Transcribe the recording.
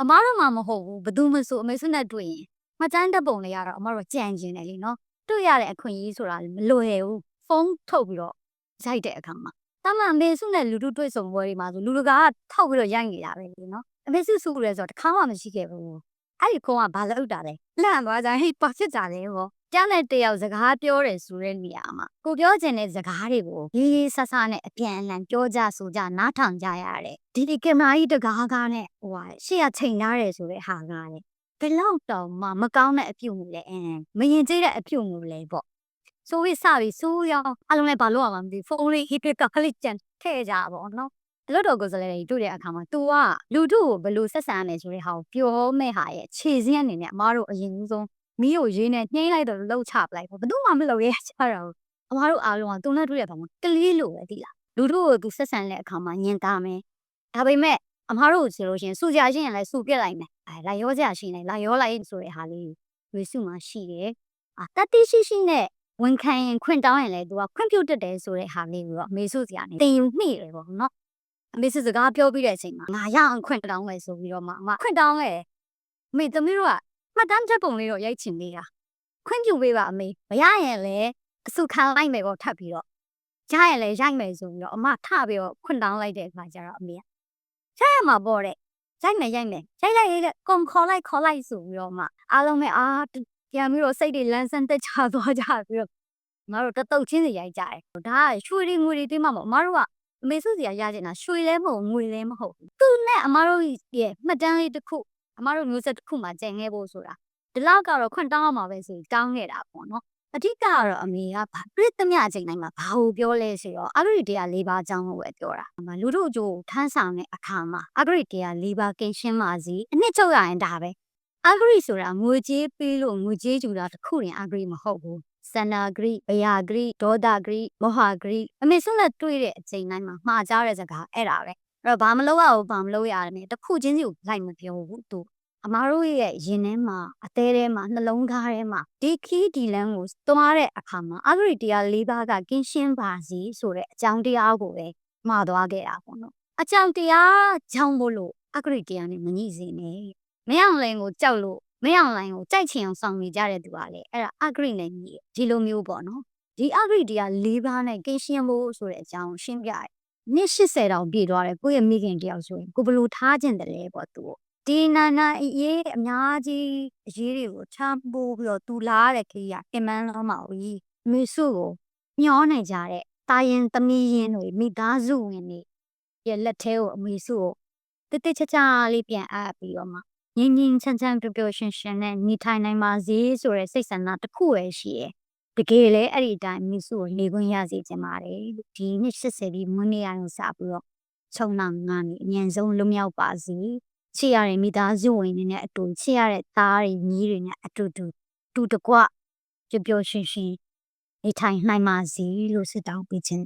အမားတို့မှမဟုတ်ဘူးဘယ်သူမှဆိုအမေစုနဲ့တွေ့ရင်မတန်းတက်ပုံလေးရတော့အမားတို့ကြံကျင်တယ်လीနော်တွေ့ရတဲ့အခွင့်အရေးဆိုတာမလွယ်ဘူးဖုန်းထုတ်ပြီးတော့ရိုက်တဲ့အခါမှာတမန်အမေစုနဲ့လူတို့တွေ့ဆုံပွဲတွေမှာဆိုလူတကာကထောက်ပြီးတော့ရိုက်နေတာပဲလीနော်အမေစုစုရဲဆိုတော့တစ်ခါမှမရှိခဲ့ဘူးအဲ့ဒီဖုန်းကဘာလို့ဥတာလဲလန့်သွားကြဟေးပါဖြစ်ကြတယ်ဟော ကြားနဲ့တယောက်စကားပြောတယ်ဆိုတဲ့နေရာမှာကိုပြောချင်တဲ့စကားတွေကိုရေးရေးဆဆနဲ့အပြန်အလှန်ပြောကြဆိုကြနားထောင်ကြရတယ်ဒီဒီကင်မရာကြီးတကားကားနဲ့ဟိုဟာရှေ့ကချိန်ထားတယ်ဆိုတဲ့ဟာကလေဘယ်လောက်တောင်မှမကောင်းတဲ့အပြုတ်မျိုးလဲအင်းမရင်ကျိတဲ့အပြုတ်မျိုးလဲပေါ့ဆိုပြီးစပြီးဆိုးရောအလုံးလည်းဘာလို့ရမှာမသိဖုန်းလေးဟိပကခလစ်ကျန်ထဲ့ကြပါတော့နော်အလို့တော်ကိုယ်စားလှယ်တွေတွေ့တဲ့အခါမှာ तू ကလူတို့ကိုဘယ်လိုဆက်ဆံရမယ်ဆိုတဲ့ဟာကိုပြောမဲ့ဟာရဲ့ခြေစင်းအနေနဲ့အမားတို့အရင်ဆုံး မီးကိုရေးနဲ့နှိမ့်လိုက်တော့လှုပ်ချပလိုက်ပေါ့ဘယ်သူမှမလုပ်ရဲချတော့အမားတို့အားလုံးကသူနဲ့တွေ့တဲ့အခါမှာကလေးလိုပဲသိလားလူတို့ကို तू ဆက်ဆံတဲ့အခါမှာညင်သားမယ်ဒါပေမဲ့အမားတို့ဆိုလို့ရှိရင်စူကြချင်းရင်လည်းစူပြက်လိုက်မယ်အဲလာရောကြရှိနေလာရောလိုက်ဆိုတဲ့ဟာလေးရွေးစုမှာရှိတယ်အာတတိရှိရှိနဲ့ဝန်ခံရင်ခွင့်တောင်းရင်လည်း तू ကခွင့်ပြုတ်တတ်တယ်ဆိုတဲ့ဟာလေးကိုတော့အမေစုစရာနေတင်ယူမိတယ်ပေါ့နော်အမေစစ်စကားပြောပြီးတဲ့အချိန်မှာငါရအောင်ခွင့်တောင်းမယ်ဆိုပြီးတော့မှအမခွင့်တောင်းခဲ့အမေသမီးတို့က မှတ်တမ်းချက်ပုံလေးတော့ရိုက်ချင်သေးတာခွင့်ပြုပေးပါအမေမရရင်လည်းအစုခံလိုက်မယ်ပေါ့ထပ်ပြီးတော့ရရင်လည်းရိုက်မယ်ဆိုပြီးတော့အမထပြီးတော့ခွင့်တောင်းလိုက်တဲ့အခါကျတော့အမေကရရမှာပေါ့တဲ့ရိုက်မယ်ရိုက်မယ်ရိုက်လိုက်ရိုက်လိုက်ကွန်ခေါ်လိုက်ခေါ်လိုက်ဆိုပြီးတော့မှအားလုံးပဲအာပြန်ပြီးတော့စိတ်တွေလန်းဆန်းတက်ချသွားကြပြီးတော့ငါတို့တတုတ်ချင်းစီရိုက်ကြတယ်ဒါကရွှေတွေငွေတွေတိမှမဟုတ်အမတို့ကအမေစုစီကရကျင်တာရွှေလဲမဟုတ်ငွေလဲမဟုတ်ဘူးသူနဲ့အမတို့ရဲ့မှတ်တမ်းလေးတစ်ခု အမတို့မျိုးဆက်တစ်ခုမှကြံခဲ့ဖို့ဆိုတာဒီလောက်ကတော့ခွင့်တောင်းရမှာပဲဆိုတောင်းခဲ့တာပေါ့နော်အဓိကကတော့အမေကဗာပြည့်သမျှအချိန်တိုင်းမှာဘာကိုပြောလဲဆိုတော့အဂရိတရား၄ပါးအကြောင်းကိုပဲပြောတာအမလူတို့အကျိုးထမ်းဆောင်တဲ့အခါမှာအဂရိတရား၄ပါးကင်းရှင်းပါစီအနှစ်ချုပ်ရရင်ဒါပဲအဂရိဆိုတာငွေကြေးပေးလို့ငွေကြေးယူတာတစ်ခုရင်အဂရိမဟုတ်ဘူးစန္နာဂရိဘယာဂရိဒေါသဂရိမောဟဂရိအမေဆုံးနဲ့တွေ့တဲ့အချိန်တိုင်းမှာမှားကြတဲ့စကားအဲ့ဒါပဲ အဲ့တော့ဘာမလုပ်ရဘူးဘာမလုပ်ရရမယ်တစ်ခုချင်းစီကိုလိုက်မပြောဘူးသူအမားတို့ရဲ့ရင်ထဲမှာအသေးထဲမှာနှလုံးသားထဲမှာဒီခီးဒီလန်းကိုသွားတဲ့အခါမှာအဂရိတရား၄ပါးကကင်းရှင်းပါစီဆိုတဲ့အကြောင်းတရားကိုပဲမှားသွားခဲ့တာပေါ့နော်အကြောင်းတရားကြောင့်မို့လို့အဂရိတရားနဲ့မညှိစေနဲ့မရအောင်လင်ကိုကြောက်လို့မင်းအောင်လိုင်းကိုကြိုက်ချင်အောင်ဆောင်နေကြတဲ့သူကလေအဲ့ဒါအဂရိနဲ့ညီတယ်ဒီလိုမျိုးပေါ့နော်ဒီအဂရိတရား၄ပါးနဲ့ကင်းရှင်းဖို့ဆိုတဲ့အကြောင်းရှင်းပြတယ် နှစ်80တောင်ပြည့်သွားတယ်ကိုယ့်ရဲ့မိခင်တယောက်ဆိုရင်ကိုဘယ်လို့ထားခြင်းတယ်လဲပေါ့သူဒီနာနာအေးအေးအများကြီးအရေးတွေကိုချမ်းပိုးပြီးတော့သူလာရတဲ့ခေတ်ကင်မန်းလောမှာဦးမေစုကိုမျောနိုင်ကြတဲ့တာရင်သမီးရင်တွေမိသားစုဝင်တွေရဲ့လက်ထဲကိုအမေစုကိုတိတိကျကျလေးပြန်အပ်ပြီးတော့မှငင်းငင်းချမ်းချမ်းပျော်ပျော်ရွှင်ရွှင်နဲ့နေထိုင်နိုင်ပါစေဆိုတဲ့စိတ်ဆန္ဒတစ်ခုပဲရှိရဲ့ တကယ်လေအဲ့ဒီအတိုင်းမိစုကိုနေခွင့်ရစေချင်ပါတယ်လို့ဒီနှစ်80ပြီးမွေးနေ့အောင်စပြီးတော့ခြုံနောင်ငါနေအញ្ញံဆုံးလွတ်မြောက်ပါစေချစ်ရတဲ့မိသားစုဝင်တွေနဲ့အတူချစ်ရတဲ့သားတွေညီးတွေနဲ့အတူတူတူတကွပျော်ပျော်ရွှင်ရွှင်နေထိုင်နိုင်ပါစေလို့ဆုတောင်းပေးခြင်း